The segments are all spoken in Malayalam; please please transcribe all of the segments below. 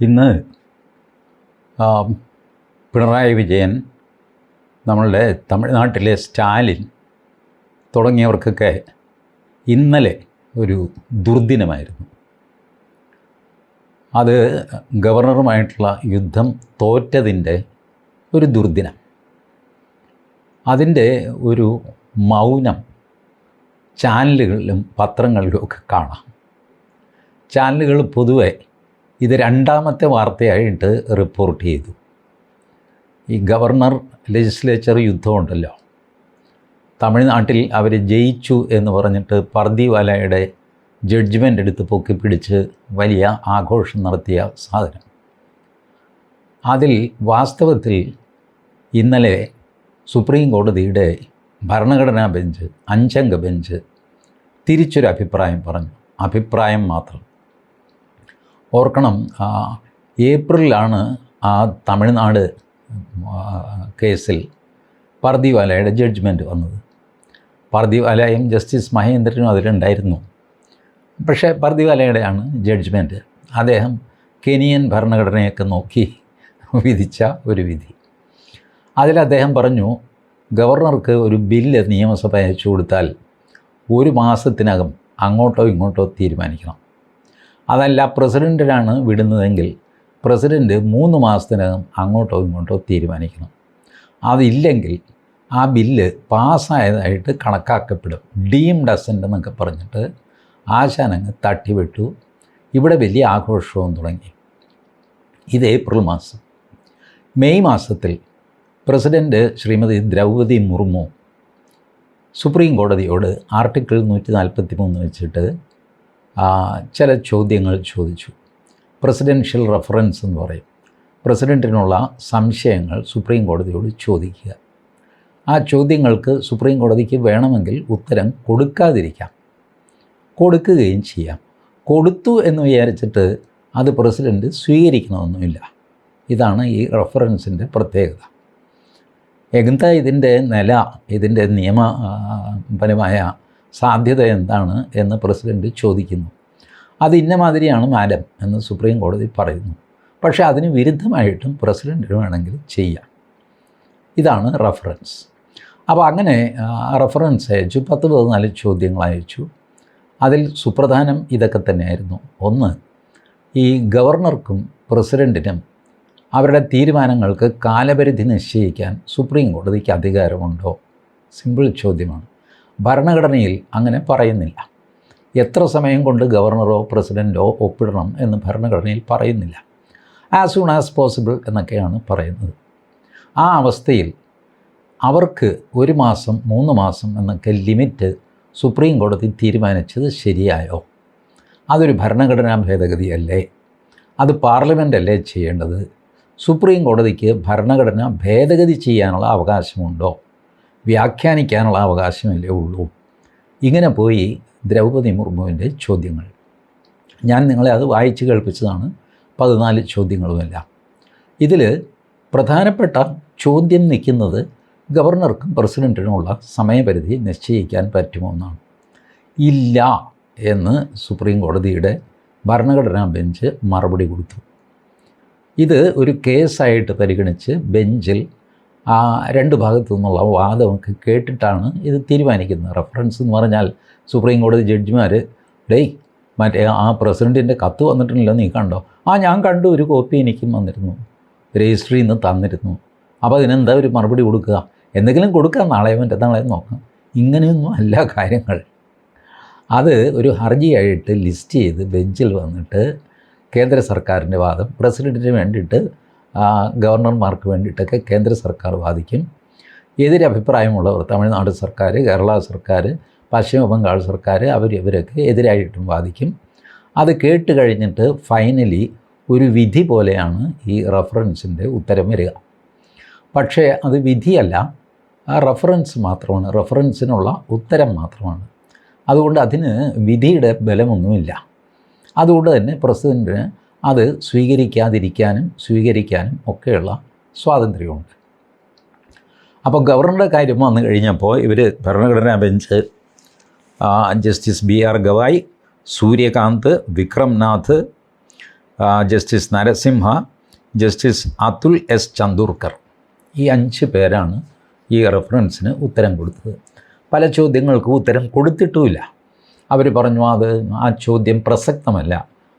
ഇന്ന് പിണറായി വിജയൻ നമ്മളുടെ തമിഴ്നാട്ടിലെ സ്റ്റാലിൻ തുടങ്ങിയവർക്കൊക്കെ ഇന്നലെ ഒരു ദുർദിനമായിരുന്നു. അത് ഗവർണറുമായിട്ടുള്ള യുദ്ധം തോറ്റതിന്റെ ഒരു ദുർദിനം. അതിന്റെ ഒരു മൗനം ചാനലുകളിലും പത്രങ്ങളിലും ഒക്കെ കാണാം. ചാനലുകൾ പൊതുവെ ഇത് രണ്ടാമത്തെ വാർത്തയായിട്ട് റിപ്പോർട്ട് ചെയ്തു. ഈ ഗവർണർ ലെജിസ്ലേച്ചർ യുദ്ധമുണ്ടല്ലോ. തമിഴ്നാട്ടിൽ അവർ ജയിച്ചു എന്ന് പറഞ്ഞിട്ട് പർദിവാലയുടെ ജഡ്ജ്മെന്റ് എടുത്ത് പൊക്കിപ്പിടിച്ച് വലിയ ആഘോഷം നടത്തിയ സാധനം. അതിൽ വാസ്തവത്തിൽ ഇന്നലെ സുപ്രീം കോടതിയുടെ ഭരണഘടനാ ബെഞ്ച് അഞ്ചംഗ ബെഞ്ച് തിരിച്ചൊരു അഭിപ്രായം പറഞ്ഞു. അഭിപ്രായം മാത്രം. ഓർക്കണം ഏപ്രിലാണ് ആ തമിഴ്നാട് കേസിൽ പർദിവാലയുടെ ജഡ്ജ്മെന്റ് വന്നത്. പർദിവാലയും ജസ്റ്റിസ് മഹേന്ദ്രനും അതിലുണ്ടായിരുന്നു. പക്ഷേ പർദിവാലയുടെയാണ് ജഡ്ജ്മെന്റ് അദ്ദേഹം കെനിയൻ ഭരണഘടനയൊക്കെ നോക്കി വിധിച്ച ഒരു വിധി. അതിൽ അദ്ദേഹം പറഞ്ഞു ഗവർണർക്ക് ഒരു ബില്ല് നിയമസഭ അയച്ചു കൊടുത്താൽ ഒരു മാസത്തിനകം അങ്ങോട്ടോ ഇങ്ങോട്ടോ തീരുമാനിക്കണം. അതല്ല പ്രസിഡന്റിനാണ് വിടുന്നതെങ്കിൽ പ്രസിഡന്റ് മൂന്ന് മാസത്തിനകം അങ്ങോട്ടോ ഇങ്ങോട്ടോ തീരുമാനിക്കണം. അതില്ലെങ്കിൽ ആ ബില്ല് പാസ്സായതായിട്ട് കണക്കാക്കപ്പെടും. ഡീം ഡസന്റ് എന്നൊക്കെ പറഞ്ഞിട്ട് ആശാനങ്ങ് തട്ടിവിട്ടു. ഇവിടെ വലിയ ആഘോഷവും തുടങ്ങി. ഇത് ഏപ്രിൽ മാസം. മെയ് മാസത്തിൽ പ്രസിഡന്റ് ശ്രീമതി ദ്രൗപതി മുർമു സുപ്രീം കോടതിയോട് ആർട്ടിക്കിൾ നൂറ്റി നാൽപ്പത്തി മൂന്ന് വെച്ചിട്ട് ചില ചോദ്യങ്ങൾ ചോദിച്ചു. പ്രസിഡൻഷ്യൽ റെഫറൻസ് എന്ന് പറയും. പ്രസിഡന്റിനുള്ള സംശയങ്ങൾ സുപ്രീം കോടതിയോട് ചോദിക്കുക. ആ ചോദ്യങ്ങൾക്ക് സുപ്രീം കോടതിക്ക് വേണമെങ്കിൽ ഉത്തരം കൊടുക്കാതിരിക്കാം. കൊടുക്കുകയും ചെയ്യാം. കൊടുത്തു എന്ന് വിചാരിച്ചിട്ട് അത് പ്രസിഡന്റ് സ്വീകരിക്കണമെന്നുമില്ല ഇതാണ് ഈ റെഫറൻസിന്റെ പ്രത്യേകത. എന്താ ഇതിന്റെ നില ഇതിന്റെ നിയമപരമായ സാധ്യത എന്താണ് എന്ന് പ്രസിഡന്റ് ചോദിക്കുന്നു. അത് ഇന്ന മാതിരിയാണ് മാലം എന്ന് സുപ്രീം കോടതി പറയുന്നു. പക്ഷേ അതിന് വിരുദ്ധമായിട്ടും പ്രസിഡന്റിന് വേണമെങ്കിൽ ചെയ്യാം. ഇതാണ് റഫറൻസ്. അപ്പോൾ അങ്ങനെ റഫറൻസ് അയച്ചു. പത്ത് പതിനാല് ചോദ്യങ്ങൾ അയച്ചു. അതിൽ സുപ്രധാനം ഇതൊക്കെ തന്നെയായിരുന്നു. ഒന്ന് ഈ ഗവർണർക്കും പ്രസിഡന്റിനും അവരുടെ തീരുമാനങ്ങൾക്ക് കാലപരിധി നിശ്ചയിക്കാൻ സുപ്രീം കോടതിക്ക് അധികാരമുണ്ടോ? സിമ്പിൾ ചോദ്യമാണ്. ഭരണഘടനയിൽ അങ്ങനെ പറയുന്നില്ല. എത്ര സമയം കൊണ്ട് ഗവർണറോ പ്രസിഡന്റോ ഒപ്പിടണം എന്ന് ഭരണഘടനയിൽ പറയുന്നില്ല. ആസ് സൂൺ ആസ് പോസിബിൾ എന്നൊക്കെയാണ് പറയുന്നത്. ആ അവസ്ഥയിൽ അവർക്ക് ഒരു മാസം മൂന്ന് മാസം എന്നൊക്കെ ലിമിറ്റ് സുപ്രീം കോടതി തീരുമാനിച്ചത് ശരിയായോ? അതൊരു ഭരണഘടനാ ഭേദഗതിയല്ലേ? അത് പാർലമെന്റ് അല്ലേ ചെയ്യേണ്ടത്? സുപ്രീം കോടതിക്ക് ഭരണഘടന ഭേദഗതി ചെയ്യാനുള്ള അവകാശമുണ്ടോ? വ്യാഖ്യാനിക്കാനുള്ള അവകാശമല്ലേ ഉള്ളൂ? ഇങ്ങനെ പോയി ദ്രൗപദി മുർമുവിന്റെ ചോദ്യങ്ങൾ. ഞാൻ നിങ്ങളെ അത് വായിച്ച് കേൾപ്പിച്ചതാണ് പതിനാല് ചോദ്യങ്ങളുമെല്ലാം. ഇതിൽ പ്രധാനപ്പെട്ട ചോദ്യം നിൽക്കുന്നത് ഗവർണർക്കും പ്രസിഡന്റിനുമുള്ള സമയപരിധി നിശ്ചയിക്കാൻ പറ്റുമോ എന്നാണ്. ഇല്ല എന്ന് സുപ്രീം കോടതിയുടെ ഭരണഘടനാ ബെഞ്ച് മറുപടി കൊടുത്തു. ഇത് ഒരു കേസായിട്ട് പരിഗണിച്ച് ബെഞ്ചിൽ ആ രണ്ട് ഭാഗത്തു നിന്നുള്ള വാദമൊക്കെ കേട്ടിട്ടാണ് ഇത് തീരുമാനിക്കുന്നത്. റെഫറൻസ് എന്ന് പറഞ്ഞാൽ സുപ്രീം കോടതി ജഡ്ജിമാർ ഡേയ് മറ്റേ ആ പ്രസിഡന്റിന്റെ കത്ത് വന്നിട്ടില്ല നീ കണ്ടോ? ആ ഞാൻ കണ്ടു ഒരു കോപ്പി എനിക്കും വന്നിരുന്നു. രജിസ്ട്രിയിൽ നിന്ന് തന്നിരുന്നു. അപ്പോൾ അതിനെന്താ ഒരു മറുപടി കൊടുക്കുക? എന്തെങ്കിലും കൊടുക്കുക നാളെ മറ്റന്നാളെ നോക്കാം. ഇങ്ങനെയൊന്നും അല്ല കാര്യങ്ങൾ. അത് ഒരു ഹർജിയായിട്ട് ലിസ്റ്റ് ചെയ്ത് ബെഞ്ചിൽ വന്നിട്ട് കേന്ദ്ര സർക്കാരിന്റെ വാദം പ്രസിഡന്റിന് വേണ്ടിയിട്ട് ഗവർണർമാർക്ക് വേണ്ടിയിട്ടൊക്കെ കേന്ദ്ര സർക്കാർ വാദിക്കും. എതിരഭിപ്രായമുള്ളവർ തമിഴ്നാട് സർക്കാർ കേരള സർക്കാർ പശ്ചിമ ബംഗാൾ സർക്കാർ അവർ ഇവരൊക്കെ എതിരായിട്ടും വാദിക്കും. അത് കേട്ട് കഴിഞ്ഞിട്ട് ഫൈനലി ഒരു വിധി പോലെയാണ് ഈ റഫറൻസിന്റെ ഉത്തരം വരിക. പക്ഷേ അത് വിധിയല്ല. ആ റഫറൻസ് മാത്രമാണ് റഫറൻസിനുള്ള ഉത്തരം മാത്രമാണ്. അതുകൊണ്ട് അതിന് വിധിയുടെ ബലമൊന്നുമില്ല. അതുകൊണ്ട് തന്നെ പ്രസിഡന്റിന് അത് സ്വീകരിക്കാതിരിക്കാനും സ്വീകരിക്കാനും ഒക്കെയുള്ള സ്വാതന്ത്ര്യമുണ്ട്. അപ്പോൾ ഗവർണറുടെ കാര്യം വന്നു കഴിഞ്ഞപ്പോൾ ഇവർ ഭരണഘടനാ bench justice B R Gavai Surya Kant Vikram Nath justice Narasimha justice Atul S Chandurkar. ഈ അഞ്ച് പേരാണ് ഈ റെഫറൻസിന് ഉത്തരം കൊടുത്തത്. പല ചോദ്യങ്ങൾക്കും ഉത്തരം കൊടുത്തിട്ടുമില്ല. അവർ പറഞ്ഞു അത് ആ ചോദ്യം പ്രസക്തമല്ല.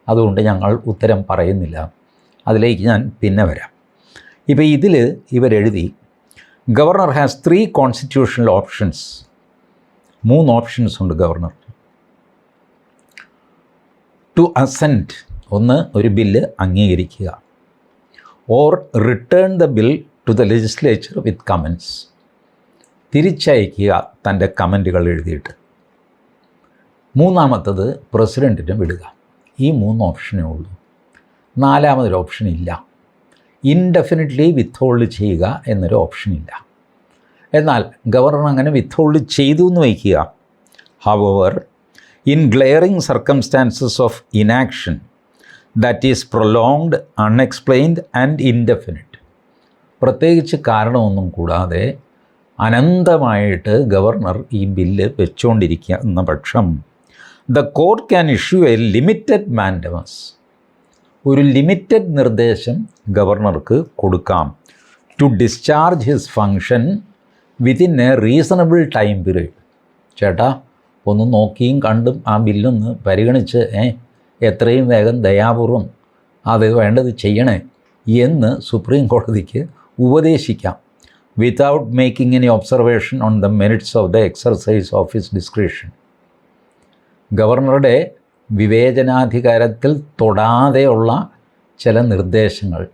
അതുകൊണ്ട് ഞങ്ങൾ ഉത്തരം പറയുന്നില്ല. അതിലേക്ക് ഞാൻ പിന്നെ വരാം. ഇപ്പോൾ ഇതിൽ ഇവരെഴുതി governor has three constitutional options മൂന്ന് ഓപ്ഷൻസ് ഉണ്ട് ഗവർണർ ടു അസെന്റ് ഒന്ന് ഒരു ബില്ല് അംഗീകരിക്കുക. Or return the bill to the legislature with comments തിരിച്ചയക്കുക തന്റെ കമന്റുകൾ എഴുതിയിട്ട്. മൂന്നാമത്തത് പ്രസിഡന്റിന് വിടുക. ഈ മൂന്ന് ഓപ്ഷനേ ഉള്ളൂ. നാലാമതൊരു ഓപ്ഷൻ ഇല്ല ഇൻഡെഫിനിറ്റ്ലി വിത്ത്ഹോൾഡ് ചെയ്യുക എന്നൊരു ഓപ്ഷൻ ഇല്ല എന്നാൽ ഗവർണർ അങ്ങനെ വിത്ത്ഹോൾഡ് ചെയ്തു എന്ന് വയ്ക്കുക. However in glaring circumstances of inaction that is prolonged unexplained and indefinite പ്രത്യേകിച്ച് കാരണമൊന്നും കൂടാതെ അനന്തമായിട്ട് ഗവർണർ ഈ ബില്ല് വെച്ചുകൊണ്ടിരിക്കുന്ന പക്ഷം the court can issue a limited mandamus ഒരു ലിമിറ്റഡ് നിർദ്ദേശം ഗവർണർക്ക് കൊടുക്കാം. To discharge his function within a reasonable time period ചേട്ടാ ഒന്ന് നോക്കിയും കണ്ടും ആ ബില്ലൊന്ന് പരിഗണിച്ച് ഏ എത്രയും വേഗം ദയാപൂർവം അത് വേണ്ടത് ചെയ്യണേ എന്ന് സുപ്രീം കോടതിക്ക് ഉപദേശിക്കാം. Without making any observation on the merits of the exercise of his discretion ഗവർണറുടെ വിവേചനാധികാരത്തിൽ തൊടാതെയുള്ള ചില നിർദ്ദേശങ്ങൾ.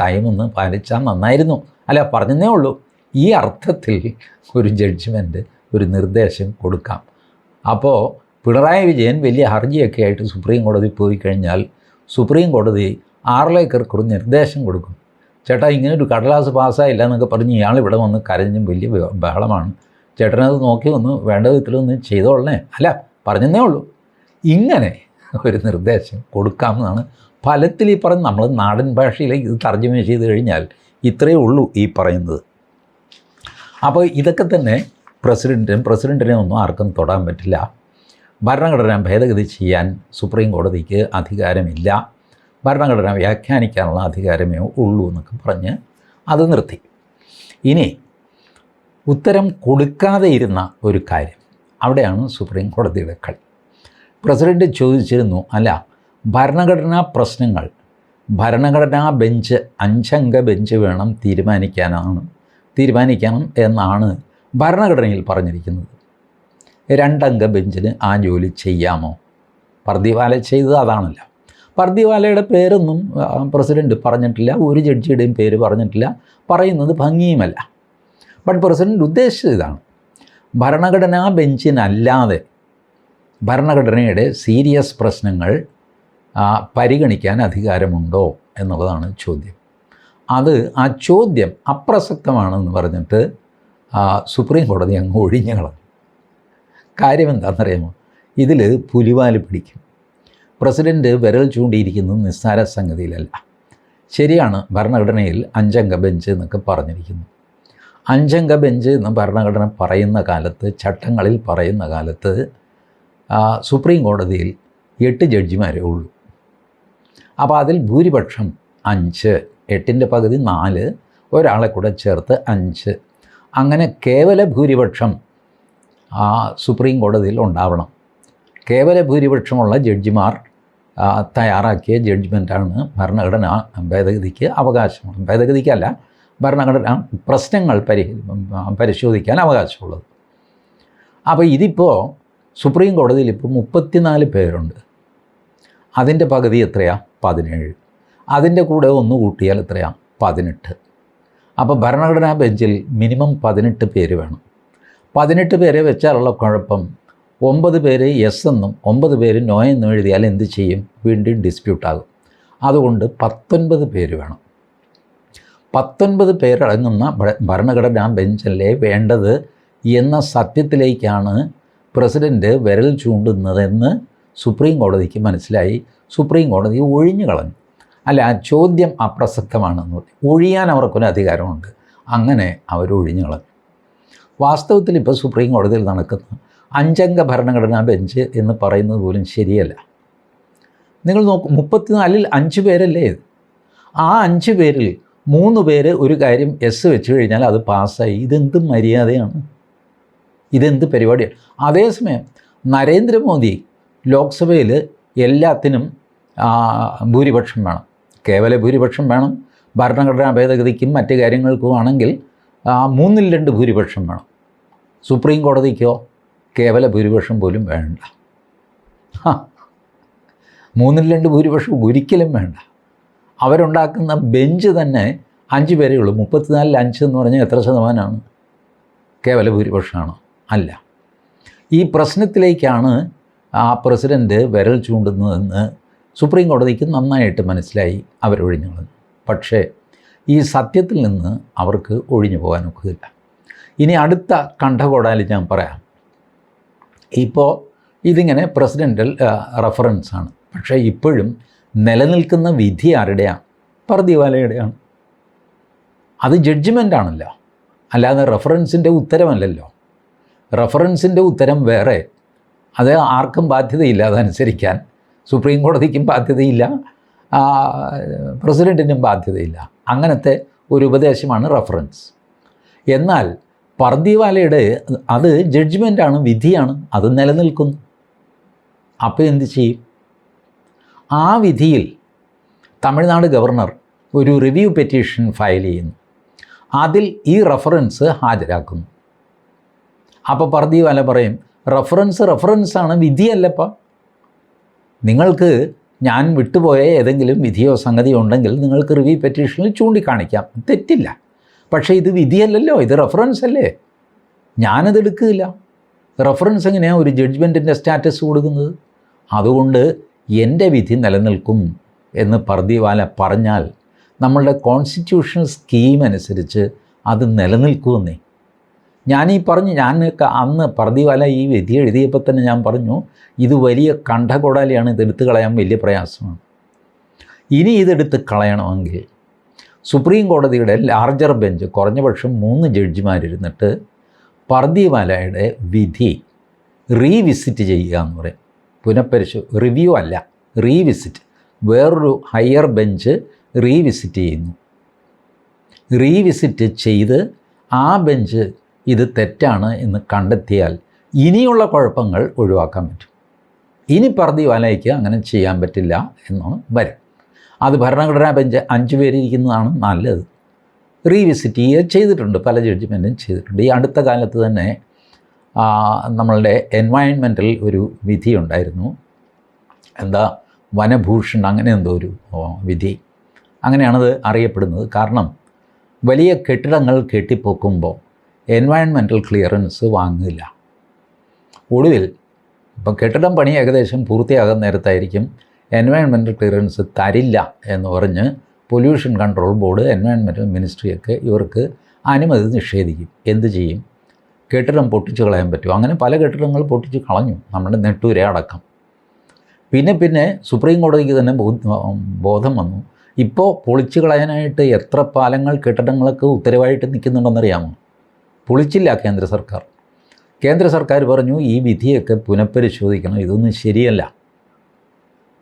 ടൈം ഒന്ന് പാലിച്ചാൽ നന്നായിരുന്നു. അല്ല പറഞ്ഞതേ ഉള്ളൂ. ഈ അർത്ഥത്തിൽ ഒരു ജഡ്ജ്മെന്റ് ഒരു നിർദ്ദേശം കൊടുക്കാം. അപ്പോൾ പിണറായി വിജയൻ വലിയ ഹർജിയൊക്കെ ആയിട്ട് സുപ്രീം കോടതി പോയി കഴിഞ്ഞാൽ സുപ്രീം കോടതി ആറിലേക്കർക്ക് ഒരു നിർദ്ദേശം കൊടുക്കും. ചേട്ടാ ഇങ്ങനെ ഒരു കടലാസ് പാസ്സായില്ല എന്നൊക്കെ പറഞ്ഞ് ഇയാൾ ഇവിടെ വന്ന് കരഞ്ഞും വലിയ ബഹ- ബഹളമാണ്. ചേട്ടനത് നോക്കി ഒന്ന് വേണ്ട വിധത്തിലൊന്ന് ചെയ്തോളണേ. അല്ല പറഞ്ഞതേ ഉള്ളൂ. ഇങ്ങനെ ഒരു നിർദ്ദേശം കൊടുക്കാമെന്നാണ് ഫലത്തിൽ ഈ പറഞ്ഞ് നമ്മൾ നാടൻ ഭാഷയിലേക്ക് ഇത് തർജമ ചെയ്ത് കഴിഞ്ഞാൽ ഇത്രയേ ഉള്ളൂ ഈ പറയുന്നത്. അപ്പോൾ ഇതൊക്കെ തന്നെ പ്രസിഡന്റിനും പ്രസിഡന്റിനെ ഒന്നും ആർക്കും തൊടാൻ പറ്റില്ല. ഭരണഘടന ഭേദഗതി ചെയ്യാൻ സുപ്രീം കോടതിക്ക് അധികാരമില്ല. ഭരണഘടന വ്യാഖ്യാനിക്കാനുള്ള അധികാരമേ ഉള്ളൂ എന്നൊക്കെ പറഞ്ഞ് അത് നിർത്തി. ഇനി ഉത്തരം കൊടുക്കാതെ ഇരുന്ന ഒരു കാര്യം. അവിടെയാണ് സുപ്രീം കോടതിയുടെ കളി പ്രസിഡന്റ് ചോദിച്ചിരുന്നു അല്ല ഭരണഘടനാ പ്രശ്നങ്ങൾ ഭരണഘടനാ ബെഞ്ച് അഞ്ചംഗ ബെഞ്ച് വേണം തീരുമാനിക്കാനാണ് തീരുമാനിക്കണം എന്നാണ് ഭരണഘടനയിൽ പറഞ്ഞിരിക്കുന്നത്. രണ്ടംഗ ബെഞ്ചിന് ആ ജോലി ചെയ്യാമോ? പർദിവാല ചെയ്തത് അതാണല്ലോ. പർദിവാലയുടെ പേരൊന്നും പ്രസിഡന്റ് പറഞ്ഞിട്ടില്ല ഒരു ജഡ്ജിയുടെയും പേര് പറഞ്ഞിട്ടില്ല പറയുന്നത് ഭംഗിയുമല്ല. ബട്ട് പ്രസിഡന്റ് ഉദ്ദേശിച്ചത് ഇതാണ്. ഭരണഘടനാ ബെഞ്ചിനല്ലാതെ ഭരണഘടനയുടെ സീരിയസ് പ്രശ്നങ്ങൾ പരിഗണിക്കാൻ അധികാരമുണ്ടോ എന്നുള്ളതാണ് ചോദ്യം. അത് ആ ചോദ്യം അപ്രസക്തമാണെന്ന് പറഞ്ഞിട്ട് സുപ്രീം കോടതി അങ്ങ് ഒഴിഞ്ഞു കളഞ്ഞു. കാര്യം എന്താണെന്നറിയാമോ? ഇതിൽ പുലിവാൽ പിടിക്കും. പ്രസിഡന്റ് വിരൽ ചൂണ്ടിയിരിക്കുന്നത് നിസ്സാര സംഗതിയിലല്ല. ശരിയാണ് ഭരണഘടനയിൽ അഞ്ചംഗ ബെഞ്ച് എന്നൊക്കെ പറഞ്ഞിരിക്കുന്നു. അഞ്ചംഗ ബെഞ്ച് എന്ന് ഭരണഘടന പറയുന്ന കാലത്ത് ചട്ടങ്ങളിൽ പറയുന്ന കാലത്ത് സുപ്രീം കോടതിയിൽ എട്ട് ജഡ്ജിമാരേ ഉള്ളൂ. അപ്പോൾ അതിൽ ഭൂരിപക്ഷം അഞ്ച് എട്ടിന്റെ പകുതി നാല് ഒരാളെ കൂടെ ചേർത്ത് അഞ്ച്. അങ്ങനെ കേവല ഭൂരിപക്ഷം ആ, സുപ്രീം കോടതിയിൽ ഉണ്ടാവണം. കേവല ഭൂരിപക്ഷമുള്ള ജഡ്ജിമാർ തയ്യാറാക്കിയ ജഡ്ജ്മെന്റാണ് ഭരണഘടന ഭേദഗതിക്ക് അവകാശമാണ് ഭേദഗതിക്കല്ല ഭരണഘടന പ്രശ്നങ്ങൾ പരി പരിശോധിക്കാൻ അവകാശമുള്ളത്. അപ്പോൾ ഇതിപ്പോൾ സുപ്രീം കോടതിയിൽ ഇപ്പോൾ മുപ്പത്തിനാല് പേരുണ്ട്. അതിന്റെ പകുതി എത്രയാണ് പതിനേഴ്. അതിന്റെ കൂടെ ഒന്ന് കൂട്ടിയാൽ എത്രയാണ് പതിനെട്ട്. അപ്പോൾ ഭരണഘടനാ ബെഞ്ചിൽ മിനിമം പതിനെട്ട് പേര് വേണം. പതിനെട്ട് പേരെ വെച്ചാലുള്ള കുഴപ്പം ഒമ്പത് പേര് എസ് എന്നും ഒമ്പത് പേര് നോ എന്നും എഴുതിയാൽ എന്ത് ചെയ്യും? വീണ്ടും ഡിസ്പ്യൂട്ടാകും. അതുകൊണ്ട് പത്തൊൻപത് പേര് വേണം. പത്തൊൻപത് പേരടങ്ങുന്ന ഭരണഘടനാ ബെഞ്ചല്ലേ വേണ്ടത് എന്ന സത്യത്തിലേക്കാണ് പ്രസിഡന്റ് വിരൽ ചൂണ്ടുന്നതെന്ന് സുപ്രീം കോടതിക്ക് മനസ്സിലായി. സുപ്രീം കോടതി ഒഴിഞ്ഞു കളഞ്ഞു. അല്ല ആ ചോദ്യം അപ്രസക്തമാണെന്ന് പറഞ്ഞു. ഒഴിയാൻ അവർക്കൊരു അധികാരമുണ്ട്. അങ്ങനെ അവർ ഒഴിഞ്ഞു കളഞ്ഞു. വാസ്തവത്തിൽ ഇപ്പോൾ സുപ്രീം കോടതിയിൽ നടക്കുന്ന അഞ്ചംഗ ഭരണഘടനാ ബെഞ്ച് എന്ന് പറയുന്നത് പോലും ശരിയല്ല. നിങ്ങൾ നോക്കും മുപ്പത്തിനാലിൽ അഞ്ച് പേരല്ലേ ആ അഞ്ച് പേരിൽ മൂന്ന് പേര് ഒരു കാര്യം എസ് വെച്ച് കഴിഞ്ഞാൽ അത് പാസ്സായി. ഇതെന്ത് മര്യാദയാണ്? ഇതെന്ത് പരിപാടിയാണ്? അതേസമയം നരേന്ദ്രമോദി ലോക്സഭയിൽ എല്ലാത്തിനും ഭൂരിപക്ഷം വേണം. കേവല ഭൂരിപക്ഷം വേണം. ഭരണഘടനാ ഭേദഗതിക്കും മറ്റ് കാര്യങ്ങൾക്കും ആണെങ്കിൽ ആ, മൂന്നിൽ രണ്ട് ഭൂരിപക്ഷം വേണം. സുപ്രീം കോടതിക്കോ കേവല ഭൂരിപക്ഷം പോലും വേണ്ട. മൂന്നിൽ രണ്ട് ഭൂരിപക്ഷം ഒരിക്കലും വേണ്ട. അവരുണ്ടാക്കുന്ന ബെഞ്ച് തന്നെ അഞ്ച് പേരേ ഉള്ളൂ. മുപ്പത്തിനാലിൽ അഞ്ച് എന്ന് പറഞ്ഞാൽ എത്ര ശതമാനമാണ്? കേവല ഭൂരിപക്ഷമാണ്. അല്ല. ഈ പ്രശ്നത്തിലേക്കാണ് ആ പ്രസിഡന്റ് വിരൽ ചൂണ്ടുന്നതെന്ന് സുപ്രീം കോടതിക്ക് നന്നായിട്ട് മനസ്സിലായി അവരൊഴിഞ്ഞു കളഞ്ഞു. പക്ഷേ ഈ സത്യത്തിൽ നിന്ന് അവർക്ക് ഒഴിഞ്ഞു പോകാനൊക്കില്ല ഇനി അടുത്ത കണ്ഠകോടാലി ഞാൻ പറയാം. ഇപ്പോൾ ഇതിങ്ങനെ പ്രസിഡന്റൽ റെഫറൻസാണ്. പക്ഷേ ഇപ്പോഴും നിലനിൽക്കുന്ന വിധി ആരുടെയാണ്? പർദിവാലയുടെയാണ് അത് ജഡ്ജ്മെന്റ് ആണല്ലോ. അല്ലാതെ റെഫറൻസിന്റെ ഉത്തരമല്ലല്ലോ. റെഫറൻസിന്റെ ഉത്തരം വേറെ. അത് ആർക്കും ബാധ്യതയില്ല അതനുസരിക്കാൻ. സുപ്രീം കോടതിക്കും ബാധ്യതയില്ല. പ്രസിഡന്റിനും ബാധ്യതയില്ല. അങ്ങനത്തെ ഒരു ഉപദേശമാണ് റെഫറൻസ് എന്നാൽ പർദിവാലയുടെ അത് ജഡ്ജ്മെന്റാണ് വിധിയാണ് അത് നിലനിൽക്കുന്നു. അപ്പോൾ എന്ത് ചെയ്യും? ആ വിധിയിൽ തമിഴ്നാട് ഗവർണർ ഒരു റിവ്യൂ പെറ്റീഷൻ ഫയൽ ചെയ്യുന്നു. അതിൽ ഈ റഫറൻസ് ഹാജരാക്കുന്നു. അപ്പോൾ പർദീവാല പറയും റഫറൻസ് റഫറൻസാണ് വിധിയല്ലപ്പോൾ നിങ്ങൾക്ക് ഞാൻ വിട്ടുപോയ ഏതെങ്കിലും വിധിയോ സംഗതിയോ ഉണ്ടെങ്കിൽ നിങ്ങൾക്ക് റിവ്യൂ പെറ്റീഷനിൽ ചൂണ്ടിക്കാണിക്കാം. തെറ്റില്ല. പക്ഷേ ഇത് വിധിയല്ലല്ലോ ഇത് റഫറൻസ് അല്ലേ? ഞാനത് എടുക്കില്ല റഫറൻസ് എങ്ങനെയാണ് ഒരു ജഡ്ജ്മെന്റിന്റെ സ്റ്റാറ്റസ് കൊടുക്കുന്നത്? അതുകൊണ്ട് എന്റെ വിധി നിലനിൽക്കും എന്ന് പർദിവാല പറഞ്ഞാൽ നമ്മളുടെ കോൺസ്റ്റിറ്റ്യൂഷണൽ സ്കീം അനുസരിച്ച് അത് നിലനിൽക്കുമെന്നേ ഞാനീ പറഞ്ഞു ഞാൻ അന്ന് പർദിവാല ഈ വിധി എഴുതിയപ്പോൾ തന്നെ ഞാൻ പറഞ്ഞു ഇത് വലിയ കണ്ഠകൊടാലിയാണ് ഇതെടുത്ത് കളയാൻ വലിയ പ്രയാസമാണ്. ഇനി ഇതെടുത്ത് കളയണമെങ്കിൽ സുപ്രീം കോടതിയുടെ ലാർജർ ബെഞ്ച് കുറഞ്ഞപക്ഷം മൂന്ന് ജഡ്ജിമാരിരുന്നിട്ട് പർദിവാലയുടെ വിധി റീവിസിറ്റ് ചെയ്യുക എന്ന് പറയും. പുനഃപരിശോ റിവ്യൂ അല്ല റീവിസിറ്റ് വേറൊരു ഹയർ ബെഞ്ച് റീവിസിറ്റ് ചെയ്യുന്നു. റീവിസിറ്റ് ചെയ്ത് ആ ബെഞ്ച് ഇത് തെറ്റാണ് എന്ന് കണ്ടെത്തിയാൽ ഇനിയുള്ള കുഴപ്പങ്ങൾ ഒഴിവാക്കാൻ പറ്റും. ഇനി പർദിവാലയ്ക്ക് അങ്ങനെ ചെയ്യാൻ പറ്റില്ല എന്നാണ് വരും. അത് ഭരണഘടനാ ബെഞ്ച് അഞ്ച് പേരിരിക്കുന്നതാണ് നല്ലത്. റീവിസിറ്റ് ചെയ്യുക ചെയ്തിട്ടുണ്ട് പല ജഡ്ജ്മെന്റും ചെയ്തിട്ടുണ്ട്. ഈ അടുത്ത കാലത്ത് തന്നെ നമ്മളുടെ എൻവയൺമെന്റിൽ ഒരു വിധി ഉണ്ടായിരുന്നു. എന്താ? വനഭൂഷൺ അങ്ങനെ എന്തോ ഒരു വിധി. അങ്ങനെയാണത് അറിയപ്പെടുന്നത്. കാരണം വലിയ കെട്ടിടങ്ങൾ കെട്ടിപ്പൊക്കുമ്പോൾ എൻവയൺമെന്റൽ ക്ലിയറൻസ് വാങ്ങില്ല ഒടുവിൽ ഇപ്പം കെട്ടിടം പണി ഏകദേശം പൂർത്തിയാകുന്ന നേരത്തായിരിക്കും എൻവയൺമെന്റൽ ക്ലിയറൻസ് തരില്ല എന്ന് പറഞ്ഞ് പൊല്യൂഷൻ കൺട്രോൾ ബോർഡ് എൻവയൺമെന്റൽ മിനിസ്ട്രിയൊക്കെ ഇവർക്ക് അനുമതി നിഷേധിക്കും. എന്ത് ചെയ്യും? കെട്ടിടം പൊട്ടിച്ച് കളയാൻ പറ്റും. അങ്ങനെ പല കെട്ടിടങ്ങൾ പൊട്ടിച്ച് കളഞ്ഞു. നമ്മുടെ നെട്ടൂരെ അടക്കം. പിന്നെ പിന്നെ സുപ്രീം കോടതിക്ക് തന്നെ ബോധം വന്നു. ഇപ്പോൾ പൊളിച്ച് കളയാനായിട്ട് എത്ര പാലങ്ങൾ കെട്ടിടങ്ങളൊക്കെ ഉത്തരവായിട്ട് നിൽക്കുന്നുണ്ടെന്നറിയാമോ? പൊളിച്ചില്ല കേന്ദ്ര സർക്കാർ. കേന്ദ്ര സർക്കാർ പറഞ്ഞു ഈ വിധിയൊക്കെ പുനഃപരിശോധിക്കണം. ഇതൊന്നും ശരിയല്ല.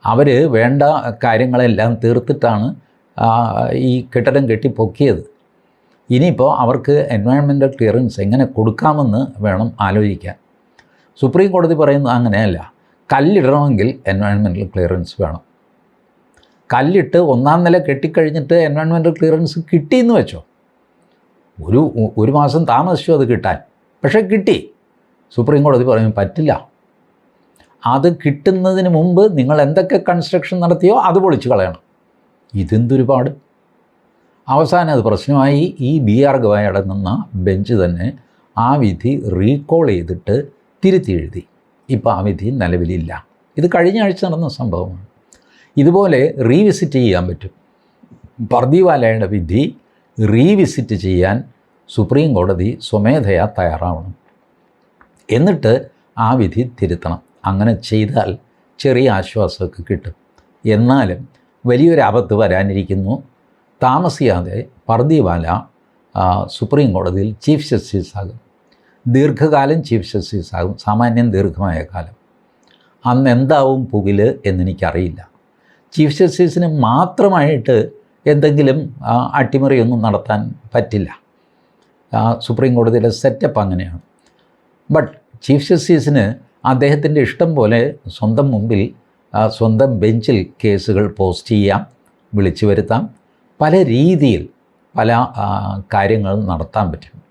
അവർ വേണ്ട കാര്യങ്ങളെല്ലാം തീർത്തിട്ടാണ് ഈ കെട്ടിടം കെട്ടി പൊക്കിയത് ഇനിയിപ്പോൾ അവർക്ക് എൻവയൺമെന്റൽ ക്ലിയറൻസ് എങ്ങനെ കൊടുക്കാമെന്ന് വേണം ആലോചിക്കാൻ. സുപ്രീം കോടതി പറയുന്നത് അങ്ങനെയല്ല. കല്ലിടണമെങ്കിൽ എൻവയൺമെന്റൽ ക്ലിയറൻസ് വേണം. കല്ലിട്ട് ഒന്നാം നില കെട്ടിക്കഴിഞ്ഞിട്ട് എൻവയൺമെന്റൽ ക്ലിയറൻസ് കിട്ടിയെന്ന് വെച്ചോ? ഒരു ഒരു മാസം താമസിച്ചു അത് കിട്ടാൻ. പക്ഷേ കിട്ടി. സുപ്രീം കോടതി പറയും പറ്റില്ല. അത് കിട്ടുന്നതിന് മുമ്പ് നിങ്ങൾ എന്തൊക്കെ കൺസ്ട്രക്ഷൻ നടത്തിയോ അത് പൊളിച്ച് കളയണം. ഇതെന്തൊരുപാട് അവസാനം അത് പ്രശ്നമായി. ഈ ബി ആർ ഗവായി അടങ്ങുന്ന ബെഞ്ച് തന്നെ ആ വിധി റീകോൾ ചെയ്തിട്ട് തിരുത്തി എഴുതി ഇപ്പോൾ ആ വിധി നിലവിലില്ല. ഇത് കഴിഞ്ഞ ആഴ്ച നടന്ന സംഭവമാണ്. ഇതുപോലെ റീവിസിറ്റ് ചെയ്യാൻ പറ്റും. പർദിവാലയുടെ വിധി റീവിസിറ്റ് ചെയ്യാൻ സുപ്രീം കോടതി സ്വമേധയാ തയ്യാറാവണം. എന്നിട്ട് ആ വിധി തിരുത്തണം. അങ്ങനെ ചെയ്താൽ ചെറിയ ആശ്വാസമൊക്കെ കിട്ടും. എന്നാലും വലിയൊരു ആപത്ത് വരാനിരിക്കുന്നു. താമസിയാതെ പർദീവാല സുപ്രീം കോടതിയിൽ ചീഫ് ജസ്റ്റിസ് ആകും ദീർഘകാലം ചീഫ് ജസ്റ്റിസ് ആകും സാമാന്യം ദീർഘമായ കാലം. അന്ന് എന്താവും പുകിൽ എന്നെനിക്കറിയില്ല. ചീഫ് ജസ്റ്റിസിന് മാത്രമായിട്ട് എന്തെങ്കിലും അട്ടിമറിയൊന്നും നടത്താൻ പറ്റില്ല. സുപ്രീം കോടതിയുടെ സെറ്റപ്പ് അങ്ങനെയാണ്. ബട്ട് ചീഫ് ജസ്റ്റിസിന് അദ്ദേഹത്തിന്റെ ഇഷ്ടം പോലെ സ്വന്തം മുമ്പിൽ സ്വന്തം ബെഞ്ചിൽ കേസുകൾ പോസ്റ്റ് ചെയ്യാം വിളിച്ചു വരുത്താം. പല രീതിയിൽ പല കാര്യങ്ങൾ നടത്താൻ പറ്റും.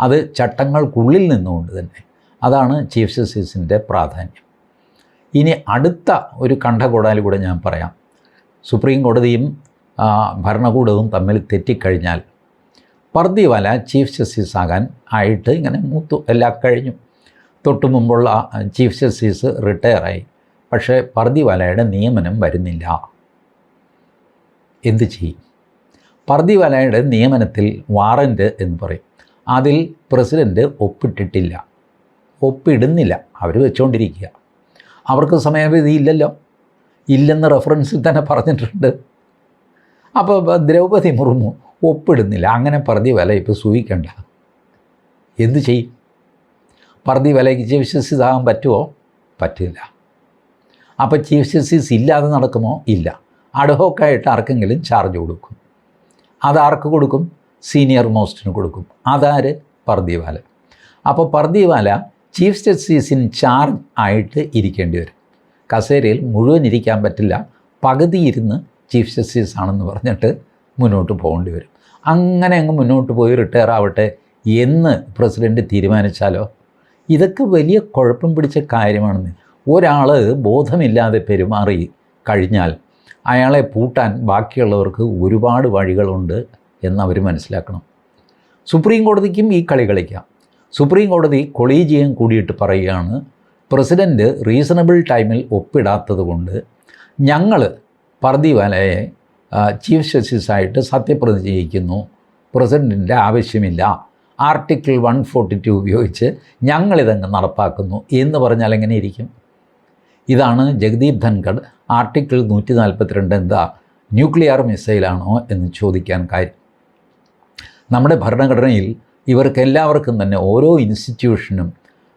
അത് ചട്ടങ്ങൾക്കുള്ളിൽ നിന്നുകൊണ്ട് തന്നെ. അതാണ് ചീഫ് ജസ്റ്റിസിന്റെ പ്രാധാന്യം. ഇനി അടുത്ത ഒരു കണ്ഠകൂടാലി കൂടെ ഞാൻ പറയാം. സുപ്രീം കോടതിയും ഭരണകൂടവും തമ്മിൽ തെറ്റിക്കഴിഞ്ഞാൽ പർദിവാല ചീഫ് ജസ്റ്റിസ് ആകാൻ ആയിട്ട് ഇങ്ങനെ മൂത്തു എല്ലാം കഴിഞ്ഞു. തൊട്ടു മുമ്പുള്ള ചീഫ് ജസ്റ്റിസ് റിട്ടയറായി. പക്ഷേ പർദിവാലയുടെ നിയമനം വരുന്നില്ല. എന്ത് ചെയ്യും? പർദിവാലയുടെ നിയമനത്തിൽ വാറന്റ് എന്ന് പറയും. അതിൽ പ്രസിഡന്റ് ഒപ്പിട്ടിട്ടില്ല. ഒപ്പിടുന്നില്ല. അവർ വെച്ചുകൊണ്ടിരിക്കുക അവർക്ക് സമയപരിധി ഇല്ലല്ലോ. ഇല്ലെന്ന് റെഫറൻസിൽ തന്നെ പറഞ്ഞിട്ടുണ്ട്. അപ്പോൾ ദ്രൗപദി മുർമു ഒപ്പിടുന്നില്ല. അങ്ങനെ പറതി വില ഇപ്പോൾ സൂഹിക്കണ്ട. എന്തു ചെയ്യും? പറതി വിലയ്ക്ക് ചീഫ് ജസ്റ്റിസ് ആകാൻ പറ്റുമോ പറ്റില്ല. അപ്പോൾ ചീഫ് ജസ്റ്റിസ് ഇല്ലാതെ നടക്കുമോ? ഇല്ല. അഡ്ഹോക്കായിട്ട് ആർക്കെങ്കിലും ചാർജ് കൊടുക്കും. അതാർക്ക് കൊടുക്കും? സീനിയർ മോസ്റ്റിന് കൊടുക്കും. അതാര്? പർദീവാല. അപ്പോൾ പർദീവാല ചീഫ് ജസ്റ്റിസിൻ ചാർജ് ആയിട്ട് ഇരിക്കേണ്ടി വരും. കസേരയിൽ മുഴുവൻ ഇരിക്കാൻ പറ്റില്ല. പകുതി ഇരുന്ന് ചീഫ് ജസ്റ്റിസ് ആണെന്ന് പറഞ്ഞിട്ട് മുന്നോട്ട് പോകേണ്ടി വരും. അങ്ങനെ അങ്ങ് മുന്നോട്ട് പോയി റിട്ടയർ ആവട്ടെ എന്ന് പ്രസിഡന്റ് തീരുമാനിച്ചാലോ? ഇതൊക്കെ വലിയ കുഴപ്പം പിടിച്ച കാര്യമാണെന്ന്. ഒരാൾ ബോധമില്ലാതെ പെരുമാറി കഴിഞ്ഞാൽ അയാളെ പൂട്ടാൻ ബാക്കിയുള്ളവർക്ക് ഒരുപാട് വഴികളുണ്ട് എന്നവർ മനസ്സിലാക്കണം. സുപ്രീം കോടതിക്കും ഈ കളി കളിക്കാം. സുപ്രീം കോടതി കൊളീജിയം കൂടിയിട്ട് പറയുകയാണ് പ്രസിഡന്റ് റീസണബിൾ ടൈമിൽ ഒപ്പിടാത്തത് കൊണ്ട് ഞങ്ങൾ പർദിവാലയെ ചീഫ് ജസ്റ്റിസായിട്ട് സത്യപ്രതിജ്ഞ ചെയ്യിക്കുന്നു പ്രസിഡന്റിന്റെ ആവശ്യമില്ല. ആർട്ടിക്കിൾ വൺ ഫോർട്ടി ടു ഉപയോഗിച്ച് ഞങ്ങളിതങ്ങ് നടപ്പാക്കുന്നു. എന്ന് പറഞ്ഞാൽ എങ്ങനെ ഇരിക്കും? ഇതാണ് ജഗദീപ് ധൻഖഡ് ആർട്ടിക്കിൾ നൂറ്റി നാൽപ്പത്തിരണ്ട് എന്താ ന്യൂക്ലിയർ മിസൈലാണോ എന്ന് ചോദിക്കാൻ കാര്യം. നമ്മുടെ ഭരണഘടനയിൽ ഇവർക്ക് എല്ലാവർക്കും തന്നെ ഓരോ ഇൻസ്റ്റിറ്റ്യൂഷനും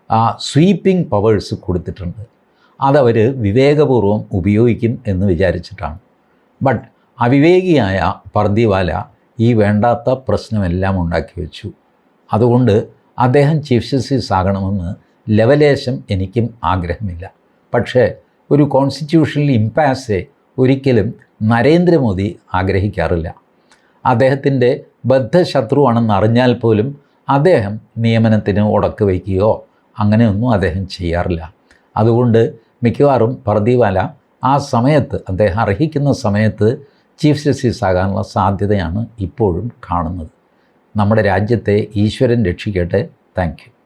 ആ സ്വീപ്പിംഗ് പവേഴ്സ് കൊടുത്തിട്ടുണ്ട്. അതവർ വിവേകപൂർവം ഉപയോഗിക്കും എന്ന് വിചാരിച്ചിട്ടാണ്. ബട്ട് അവിവേകിയായ പർദിവാല ഈ വേണ്ടാത്ത പ്രശ്നമെല്ലാം ഉണ്ടാക്കി വെച്ചു. അതുകൊണ്ട് അദ്ദേഹം ചീഫ് ജസ്റ്റിസ് ആകണമെന്ന് ലെവലേശം എനിക്കും ആഗ്രഹമില്ല. പക്ഷേ ഒരു കോൺസ്റ്റിറ്റ്യൂഷണൽ ഇമ്പാസ് ഒരിക്കലും നരേന്ദ്രമോദി ആഗ്രഹിക്കാറില്ല. അദ്ദേഹത്തിന്റെ ബദ്ധശത്രുവാണെന്ന് അറിഞ്ഞാൽ പോലും അദ്ദേഹം നിയമനത്തിന് ഉടക്ക് വയ്ക്കുകയോ അങ്ങനെയൊന്നും അദ്ദേഹം ചെയ്യാറില്ല. അതുകൊണ്ട് മിക്കവാറും പ്രദീപാല ആ സമയത്ത് അദ്ദേഹം അർഹിക്കുന്ന സമയത്ത് ചീഫ് ജസ്റ്റിസ് ആകാനുള്ള സാധ്യതയാണ് ഇപ്പോഴും കാണുന്നത്. നമ്മുടെ രാജ്യത്തെ ഈശ്വരൻ രക്ഷിക്കട്ടെ. താങ്ക്